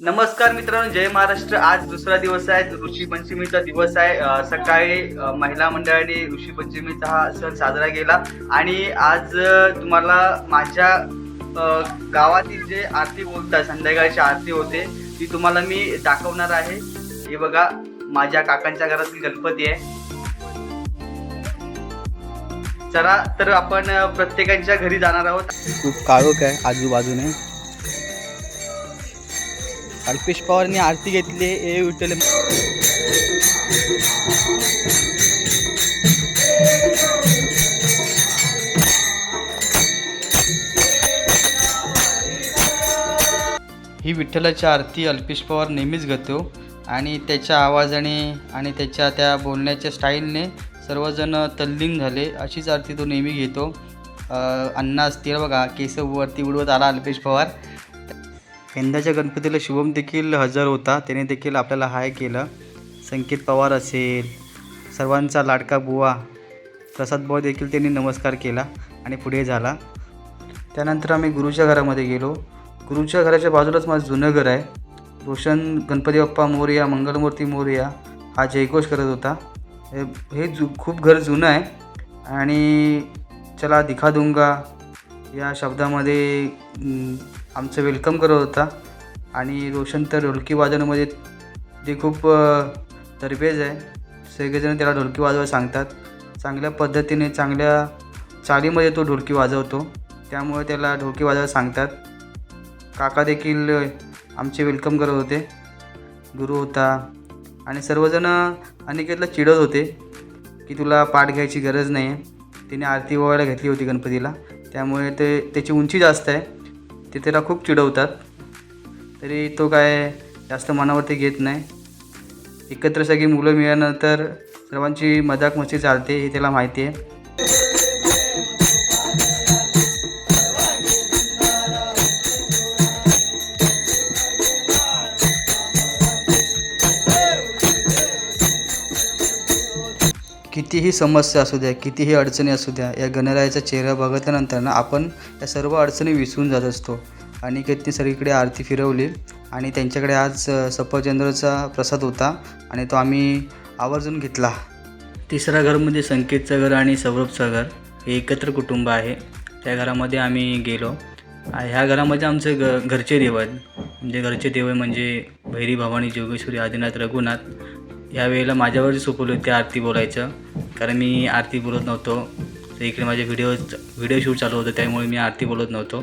नमस्कार मित्रांनो जय महाराष्ट्र. आज दुसरा दिवस आहे ऋषी पंचमीचा दिवस आहे. सकाळी महिला मंडळाने ऋषी पंचमीचा हा सण साजरा केला. आणि आज तुम्हाला माझ्या गावातील जे आरती बोलतात संध्याकाळची आरती होते ती तुम्हाला मी दाखवणार आहे. हे बघा माझ्या काकांच्या घरातील गणपती आहे. चला तर आपण प्रत्येकांच्या घरी जाणार आहोत. खूप काळोख आहे आजूबाजूने. अल्पेश पवारनी आरती घेतली ए विठ्ठल. ही विठ्ठलाची आरती अल्पेश पवार नेहमीच घेतो. आणि त्याच्या आवाजाने आणि त्याच्या त्या बोलण्याच्या स्टाईलने सर्वजण तल्लीन झाले. अशीच आरती तो नेहमी घेतो. अ, अण्णा असतील बघा केसवरती उडवत आला अल्पेश पवार. यंदाच्या गणपतीला शुभम देखील हजर होता. त्याने देखील आपल्याला हाय केलं. संकेत पवार असेल सर्वांचा लाडका बुवा प्रसाद बुवा देखील त्यांनी नमस्कार केला आणि पुढे झाला. त्यानंतर आम्ही गुरुच्या घरामध्ये गेलो. गुरुच्या घराच्या बाजूलाच माझं जुनं घर आहे. रोशन गणपती बाप्पा मोरया मंगलमूर्ती मोरया हा जयघोष करत होता. हे हे जु खूप घर जुनं आहे. आणि चला दिखा दूंगा या शब्दामध्ये आमचं वेलकम करत होता. आणि रोशन तर ढोलकी वाजवण्यामध्ये ते खूप दरबेज तरबेज आहे. सगळेजण त्याला ढोलकी वाजवायला सांगतात. चांगल्या पद्धतीने चांगल्या चालीमध्ये तो ढोलकी वाजवतो. त्यामुळे त्याला ढोलकी वाजवायला सांगतात. काका देखील आमचे वेलकम करत होते. गुरु होता. आणि सर्वजण अनिकेतला चिडत होते की तुला पाठ घ्यायची गरज नाही आहे तिने आरती ओवायला घेतली होती गणपतीला. त्यामुळे ते त्याची उंची जास्त आहे. ते त्याला खूप चिडवतात. तरी तो काय जास्त मनावरती घेत नाही. एकत्र सगळी मुलं मिळाल्यानंतर सर्वांची मजाक मस्ती चालते हे त्याला माहिती आहे. समस्या असू द्या कितीही अडचणी असू द्या या गणरायाचा चेहरा बघितल्यानंतर ना आपण या सर्व अडचणी विसरून जात असतो. अनिकेतने सगळीकडे आरती फिरवली आणि त्यांच्याकडे आज सफरचंद्रचा प्रसाद होता आणि तो आम्ही आवर्जून घेतला. तिसरा घर म्हणजे संकेतचं घर आणि सौरभचं घर. हे एकत्र कुटुंब आहे. त्या घरामध्ये आम्ही गेलो. ह्या घरामध्ये आमचे ग घरचे देव आहेत. म्हणजे घरचे देव आहे म्हणजे भैरी भवानी जोगेश्वरी आदिनाथ रघुनाथ. ह्या वेळेला माझ्यावर सोपवलं होते आरती बोलायचं. कारण मी आरती बोलत नव्हतो. तर इकडे माझे व्हिडिओ व्हिडिओ शूट चालू होतं त्यामुळे मी आरती बोलत नव्हतो.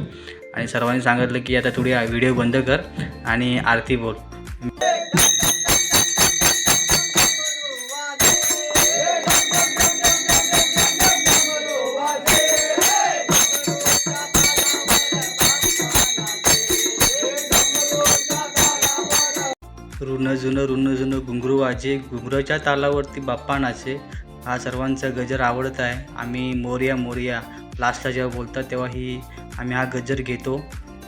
आणि सर्वांनी सांगितलं की आता थोडी व्हिडिओ बंद कर आणि आरती बोल. ऋण जुनं ऋण जुनं घुंगरू वाजे घुंगरूच्या तालावरती बाप्पा नाचे. हा सर्वांचा गजर आवडत आहे. आम्ही मोरया मोरया लास्टला जेव्हा बोलतात तेव्हा ही आम्ही हा गजर घेतो.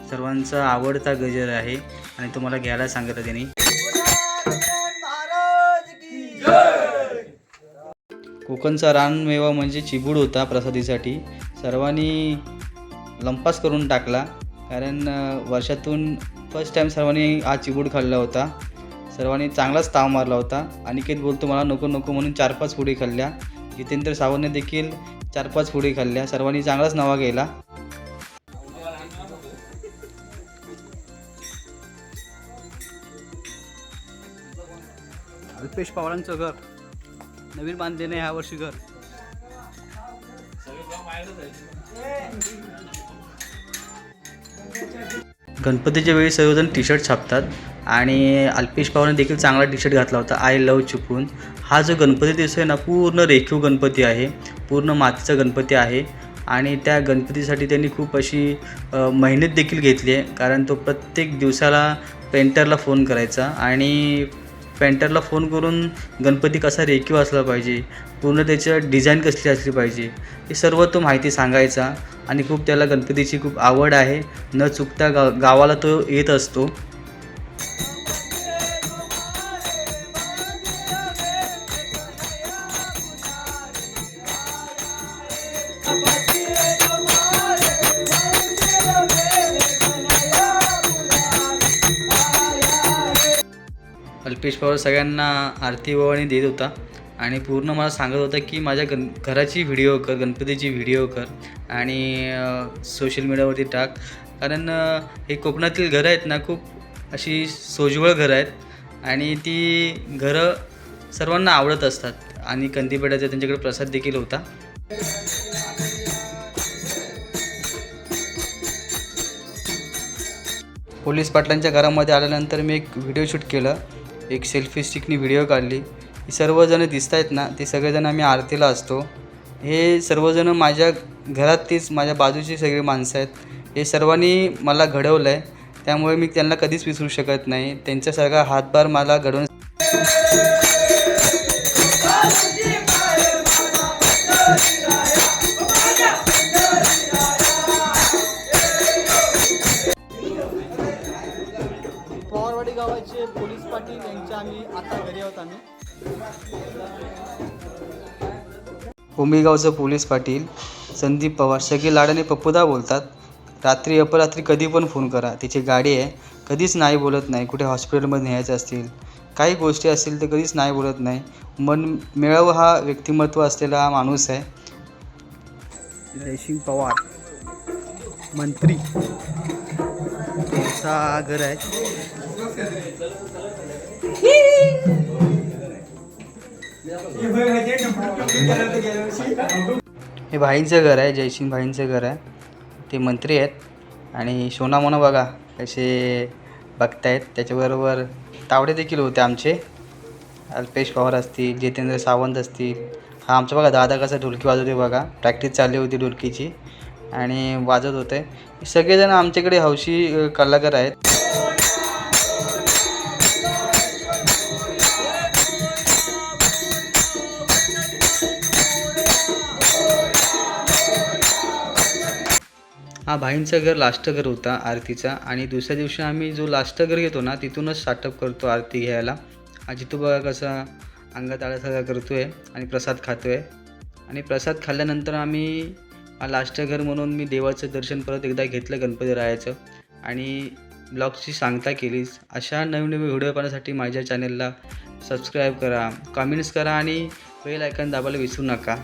सर्वांचा आवडता गजर आहे आणि तुम्हाला घ्यायला सांगितलं त्यांनी. कोकणचा रानमेवा म्हणजे चिबूड होता प्रसादीसाठी. सर्वांनी लंपास करून टाकला. कारण वर्षातून फर्स्ट टाईम सर्वांनी हा चिबूड खाल्ला होता. सर्वांनी चांगलाच ताव मारला होता. अनिकेत बोलतो मला नको नको म्हणून चार पाच पुढे खाल्ल्या. जितेंद्र सावंतने देखील चार पाच पुढे खाल्ल्या. सर्वांनी चांगलाच नवा गेला. अल्पेश पवारांचं घर. नवीन बांधलेलं ह्या वर्षी घर. गणपतीच्या वेळी सर्वजण टी शर्ट छापतात. आणि अल्पेश पवारने देखील चांगला टी शर्ट घातला होता आय लव चुकून हा जो गणपती दिवस आहे ना पूर्ण रेखीव गणपती आहे पूर्ण मातीचा गणपती आहे. आणि त्या गणपतीसाठी त्यांनी खूप अशी मेहनत देखील घेतली आहे कारण तो प्रत्येक दिवसाला पेंटरला फोन करायचा आणि पेंटरला फोन करून गणपती कसा रेखीव असला पाहिजे पूर्ण त्याचं डिझाईन कसली असली पाहिजे हे सर्व तो माहिती सांगायचा. आणि खूप त्याला गणपतीची खूप आवड आहे न चुकता गा गावाला तो येत असतो. अल्पेश पवार सगळ्यांना आरती ओवाळणी देत होता. आणि पूर्ण मला सांगत होता की माझ्या गण घराची व्हिडिओ कर गणपतीची व्हिडिओ कर आणि सोशल मीडियावरती टाक. कारण हे कोकणातील घरं आहेत ना खूप अशी सोज्वळ घरं आहेत. आणि ती घरं सर्वांना आवडत असतात. आणि कंदीपेठाचा त्यांच्याकडे प्रसाद देखील होता. पोलीस पाटलांच्या घरामध्ये आल्यानंतर मी एक व्हिडिओ शूट केलं. एक सेल्फी स्टिकनी व्हिडिओ काढली. सर्वजणं दिसत आहेत ना ते सगळेजण आम्ही आरतीला असतो. हे सर्वजण माझ्या घरातलीच माझ्या बाजूची सगळी माणसं आहेत. हे सर्वांनी मला घडवलं आहे त्यामुळे मी त्यांना कधीच विसरू शकत नाही. त्यांच्यासारखा हातभार मला घडवून उमेगावचं पोलीस पाटील संदीप पवार सगळे लाडाने पप्पूदा बोलतात रात्री अपरात्री कधी पण फोन करा. तिची गाडी आहे. कधीच नाही बोलत नाही. कुठे हॉस्पिटलमध्ये न्यायचं असतील. काही गोष्टी असतील तर कधीच नाही बोलत नाही. मन मिळावं हा व्यक्तिमत्व असलेला हा माणूस आहे. जयसिंग पवार मंत्री. घर आहे. हे भाईंचं घर आहे जयसिंग भाईंचं घर आहे. ते मंत्री आहेत. आणि सोना मोना बघा कसे बघतायत. त्याच्याबरोबर तावडे देखील होते आमचे. अल्पेश पवार असतील जितेंद्र सावंत असतील. हा आमचा बघा दादा कसं ढोलकी वाजवते बघा. प्रॅक्टिस चालली होती ढोलकीची. आणि वाजत होते. सगळेजण आमच्याकडे हौशी कलाकार आहेत. हा भाईंचा घर लास्ट घर होता आरतीचा. आणि दुसऱ्या दिवशी आम्ही जो लास्ट घर घेतो ना तिथूनच स्टार्टअप करतो आरती घ्यायला. हा जितू बघा कसा अंगात आल्यासारखा करतो आहे आणि प्रसाद खातो आहे आणि प्रसाद खाल्ल्यानंतर आम्ही लास्ट घर म्हणून मी देवाचं दर्शन परत एकदा घेतलं गणपती रायाचं. आणि ब्लॉगची सांगता केलीस. अशा नवीन नवीन व्हिडिओ पाहण्यासाठी माझ्या चॅनलला सबस्क्राईब करा कमेंट्स करा आणि बेल आयकॉन दाबायला विसरू नका.